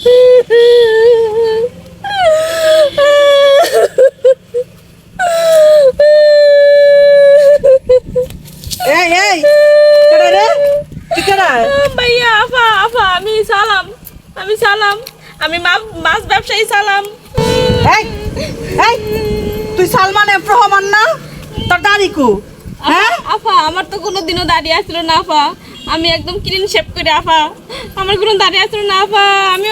এই এই কেডা রে তুই কেডা ভাইয়া আফা আফা আমি সালাম আমি সালাম আমি মাছ ব্যবসায়ী সালাম। এই এই তুই সালমান এফ রহমান না? তোর দাড়ি কু? হ্যাঁ? আফা আমার তো কোনো দিনও দাঁড়িয়ে আসছিল না আফা। আমি একদম ক্লিন শেপ করে আফা। আমার কোনো দাঁড়িয়ে আসছিল না আফা। আমি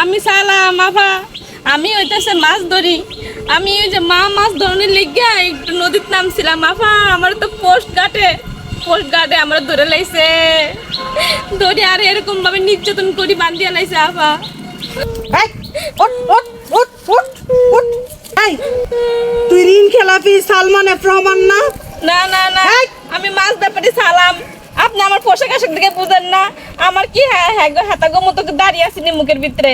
আমি সালাম আফা আমি হইতেছে মাছ ধরি। আমি ওই যে মা মাছ ধরনের লিগা একটু নদীর নামছিলাম আফা আমার তো পোস্ট ঘাটে পোস্ট ঘাটে আমার ধরে লাইছে। ধরে আর এরকম ভাবে নির্যাতন করি বান্ধিয়া লাইছে আফা তুই ঋণ খেলাপি সালমান এফ রহমান না না না না আমি মাছ ব্যাপারে সালাম। আপনি আমার পোশাক আশাক দিকে বুঝেন না। আমার কি হ্যাঁ হ্যাঁ গো হাতাগো মতো দাঁড়িয়ে আসিনি মুখের ভিতরে।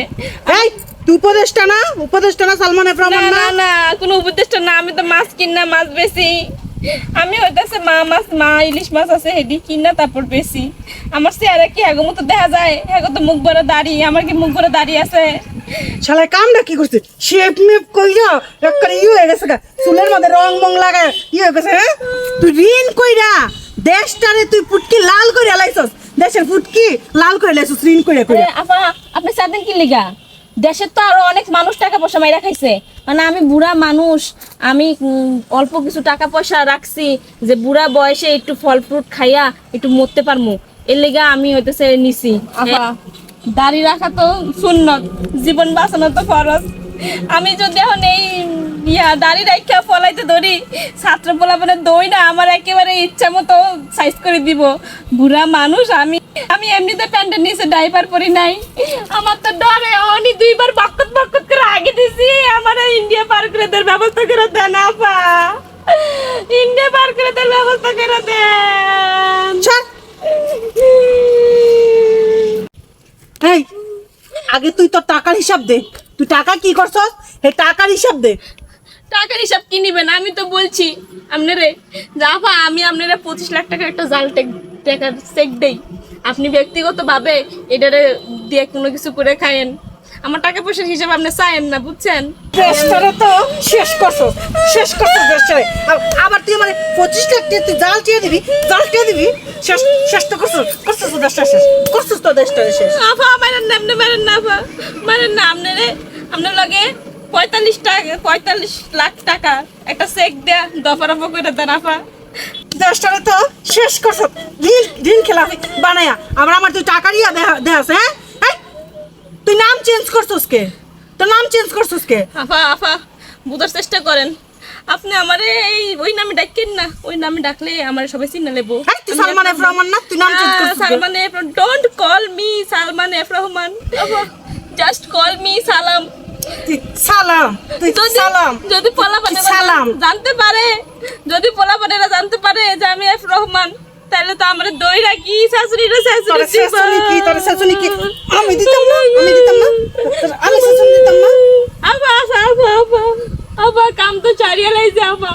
এই তুই উপদেষ্টা না? উপদেষ্টা না সালমান এফ না না? কোনো উপদেষ্টা না। আমি তো মাছ কিনা মাছ বেশি আমি হইতেছে মা মাছ মা ইলিশ মাছ আছে হেডি কিনা তারপর বেশি আমার চেহারা কি হ্যাগো মতো দেখা যায়? হ্যাগো তো মুখ ভরে দাড়ি। আমার কি মুখ ভরে দাড়ি আছে? শালায় কামটা কি করছে শেপ মেপ কইরা একবারে ইয়ে হয়ে গেছে চুলের মধ্যে রং মং লাগায় ইয়ে হয়ে গেছে হ্যাঁ? তুই ঋণ কইরা দেশটারে তুই ফুটকি লাল কইরা লাইছস। দেশের ফুটকি লাল করে লাইছস ঋণ কইরা আরে কইরা আপা আপনি চাঁদেন কি লিগা? দেশের তো আরও অনেক মানুষ টাকা পয়সা মাইরা খাইছে। মানে আমি বুড়া মানুষ আমি অল্প কিছু টাকা পয়সা রাখছি যে বুড়া বয়সে একটু ফল ফ্রুট খাইয়া একটু মরতে পারমু। এর লেগা আমি হইতেছে নিছি। আপা। দাড়ি রাখা তো সুন্নত জীবন বাঁচানো তো ফরজ। আমি যদি এখন এই ইয়া, দাড়ি রাখা ফলাইতে ধরি। ছাত্র পোলাপনে দই না, আমার একেবারে ইচ্ছা মতো সাইজ করে দিব। বুড়া মানুষ, আমি আমি এমনিতে প্যান্টের নিচে ডাইপার পরি নাই। আমার তো ডরে, অনি দুইবার বাক্কত বাক্কত করে আগে দিছি, আমার ইন্ডিয়া পার করে দেওয়ার ব্যবস্থা করে দেন আপা। ইন্ডিয়া পার করে দেওয়ার ব্যবস্থা করে দেন আগে তুই তোর টাকার হিসাব দে। তুই টাকা কি করছস? এই টাকার হিসাব দে। টাকার হিসাব কি নিবেন? আমি তো বলছি আপনারে যাফা আমি আপনারা পঁচিশ লাখ টাকার একটা জাল টেক টাকার চেক দেই। আপনি ব্যক্তিগতভাবে এটারে দিয়ে কোনো কিছু করে খায়েন। আমার টাকা পয়সার হিসাব আপনি চায়েন না বুঝছেন? দেশটারে তো শেষ করছস শেষ করছস দেশটারে আবার তুই মানে পঁচিশ লাখ তুই জাল চেয়ে দিবি জাল চেয়ে দিবি? শেষ শেষ তো করছস করছস তো দেশটা শেষ করছস তো দেশটারে শেষ। আফা মারেন না আপনি মারেন না আফা। মারেন না আপনারে আপনার লাগে পঁয়তাল্লিশ টাকা পঁয়তাল্লিশ লাখ টাকা। একটা চেক দেয়া দফা রফা করে দেন আফা। দেশটারে তো শেষ করছস ঋণ ঋণ খেলাপি বানায়া। আবার আমার তুই টাকা দিয়া দেখাস হ্যাঁ? এই, তুই নাম চেঞ্জ করছস কে? তোর নাম চেঞ্জ করছস কে? আফা আফা বোঝার চেষ্টা করেন। আপনি আমারে এই ওই নামে ডাকেন না। ওই নামে ডাকলে আমার সবাই চিনে নেব। সালমান এফ রহমান না? তুই নাম চেঞ্জ করছস? Salman F don't call me Salman F Rahman just call me Salam. Salam তুই সালাম। যদি পোলাপানেরা সালাম। জানতে পারে যদি পোলাপানেরা জানতে পারে যে আমি এফ রহমান তাহলে তো আমার দই রাখি শাশুড়িরা তোর শাশুড়ি শাশুড়ি কি তোর শাশুড়ি কি? আমি দিতাম না আমি দিতাম না। আমি শাশুড়ি দিতাম না। আবা আবা আবা আবা কাম তো চারিয়ে লাইছে আবা।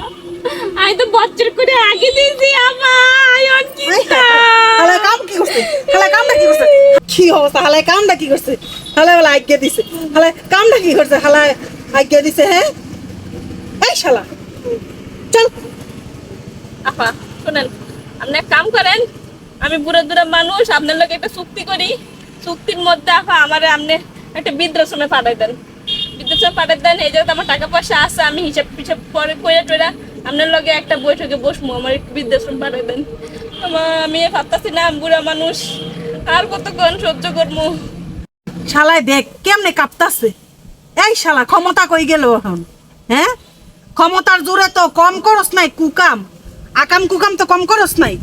আমি তো বচ্চর করে আগে দিয়েছি আবা আয়ন কি কাম কি করছে? হালাই কামটা কি করছে? কি অবস্থা? হালাই কামটা কি করছে? হালাই বলে আজ্ঞা দিছে। হালাই কামটা কি করছে? হালাই আজ্ঞা দিছে হ্যাঁ? এই শালা। চল। আপা, শুনেন, আপনি এক কাম করেন, আমি বুড়ো দুরা মানুষ, আপনার লোক একটা চুক্তি করি। চুক্তির মধ্যে আপা, আমার আপনি একটা বৃদ্ধাশ্রমে পাঠাই দেন। বৃদ্ধাশ্রমে পাঠাই দেন, এই জায়গাতে আমার টাকা পয়সা আছে, আমি হিসাব পিছাব পরে কইরা টইরা আপনার লগে একটা বৈঠকে বসবো, আমার একটু বৃদ্ধাশ্রম পাঠাই দেন। আমি ভাবতাছি না বুড়া মানুষ, আর কতক্ষণ সহ্য করব? শালায় দেখ, কেমনে কাঁপতাছে? এই শালা, ক্ষমতা কই গেল এখন? হ্যাঁ? ক্ষমতার জোরে তো কম করস নাই, কুকাম। আকাম কুকাম তো কম করস নাই।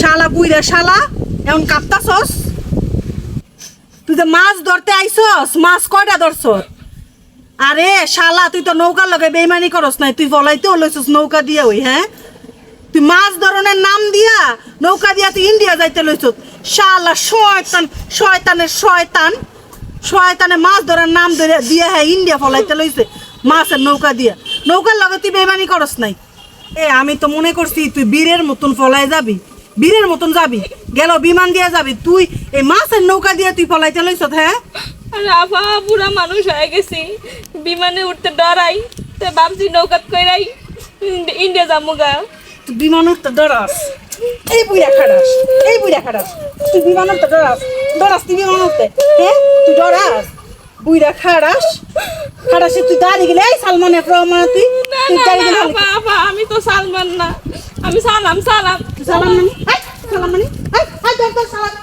শালা বুইরা শালা, এখন কাঁপতাছস? তুই তো মাছ ধরতে আইসস মাছ কয়টা ধরছস? আরে শালা, তুই তো নৌকার লগে বেইমানি করস নাই, তুই বলাইতে লইছস নৌকা দিয়ে ওই হ্যাঁ? তুই মাছ দিয়া নৌকা দিয়া তুই ইন্ডিয়া যাইতে লইছস শালা শয়তান শয়তানের শয়তান। শয়তানে মাছ ধরার নাম ধরে দিয়া হ্যাঁ ইন্ডিয়া ফলাইতে লইছে। মাছের নৌকা দিয়া। নৌকার লগে তুই বেইমানি করস নাই। এ আমি তো মনে করছি তুই বীরের মতন ফলাই যাবি। বীরের মতন যাবি। গেল বিমান দিয়ে যাবি। তুই এই মাছের নৌকা দিয়ে তুই ফলাইতে লইছত হ্যাঁ? আর আফা বুড়া মানুষ হয়ে গেছি। বিমানে উঠতে ডরাই তো ভাবছি নৌকাত কইরাই ইন্ডি- ইন্ডিয়া যামুগা। তুই বিমান উঠতে ডরাস এই বুড়া খারাস এই বুড়া খারাস তুই বিমান তো ডরাস ডরাস তুই বিমান উঠতে হ্যাঁ? তুই ডরাস বুইরা খাড়াস খাড়াসে তুই দাঁড়িয়ে গেলে এই সালমানের প্রমাণ তুই না তুই না দাঁড়িয়ে গেলে আমি তো সালমান না। আমি সালাম সালাম। সালাম মানে? সালাম মানি? হাই দর দর সালাম